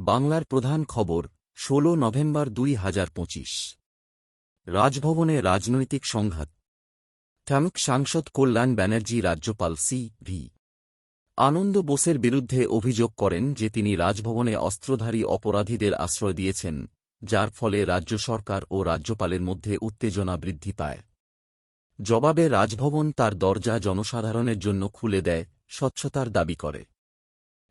বাংলার প্রধান খবর, ষোলো নভেম্বর দুই হাজার পঁচিশ। রাজভবনে রাজনৈতিক সংঘাত। ট্যাঙ্ক সাংসদ কল্যাণ ব্যানার্জি, রাজ্যপাল সি ভি। আনন্দ বোসের বিরুদ্ধে অভিযোগ করেন যে তিনি রাজভবনে অস্ত্রধারী অপরাধীদের আশ্রয় দিয়েছেন, যার ফলে রাজ্য সরকার ও রাজ্যপালের মধ্যে উত্তেজনা বৃদ্ধি পায়। জবাবে রাজভবন তার দরজা জনসাধারণের জন্য খুলে দেয়, স্বচ্ছতার দাবি করে।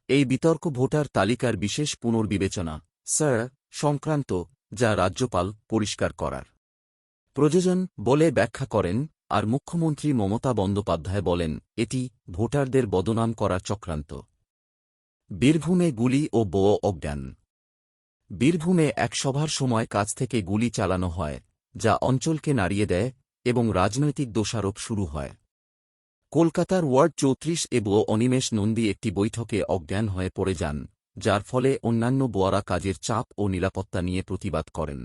এই বিতর্ক ভোটার তালিকার বিশেষ পুনর্বিবেচনা, স্যার, সংক্রান্ত, যা রাজ্যপাল পরিষ্কার করার। প্রযোজন বলে ব্যাখ্যা করেন আর মুখ্যমন্ত্রী মমতা বন্দ্যোপাধ্যায় বলেন, এটি ভোটারদের বদনাম করা চক্রান্ত। বীরভূমে গুলি ও বো অজ্ঞান। বীরভূমে এক সভার সময় কাছ থেকে গুলি চালানো হয়, যা অঞ্চলকে নাড়িয়ে দেয় এবং রাজনৈতিক দোষারোপ শুরু হয়। কলকাতার ওয়ার্ড চৌত্রিশ এবং অনিমেষ নন্দী একটি বৈঠকে অজ্ঞান হয়ে পড়ে যান, যার ফলে অন্যান্য বোয়ারা কাজের চাপ ও নিরাপত্তা নিয়ে প্রতিবাদ করেন।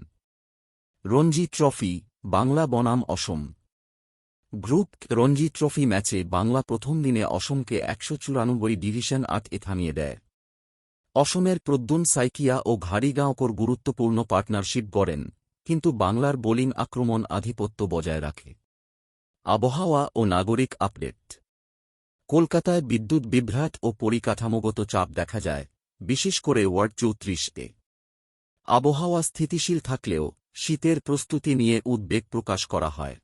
রঞ্জি ট্রফি, বাংলা বনাম অসম। গ্রুপ রঞ্জি ট্রফি ম্যাচে বাংলা প্রথম দিনে অসমকে একশো চুরানব্বই ডিভিশন আট এ থামিয়ে দেয়। অসমের প্রদ্যুন সাইকিয়া ও ঘাড়িগাঁওকর গুরুত্বপূর্ণ পার্টনারশিপ গড়েন, কিন্তু বাংলার বোলিং আক্রমণ আধিপত্য বজায় রাখে। আবহাওয়া ও নাগরিক আপডেট। কলকাতায় বিদ্যুৎ বিভ্রাট ও পরিকাঠামোগত চাপ দেখা যায়, বিশেষ করে ওয়ার্ড চৌত্রিশে। আবহাওয়া স্থিতিশীল থাকলেও শীতের প্রস্তুতি নিয়ে উদ্বেগ প্রকাশ করা হয়।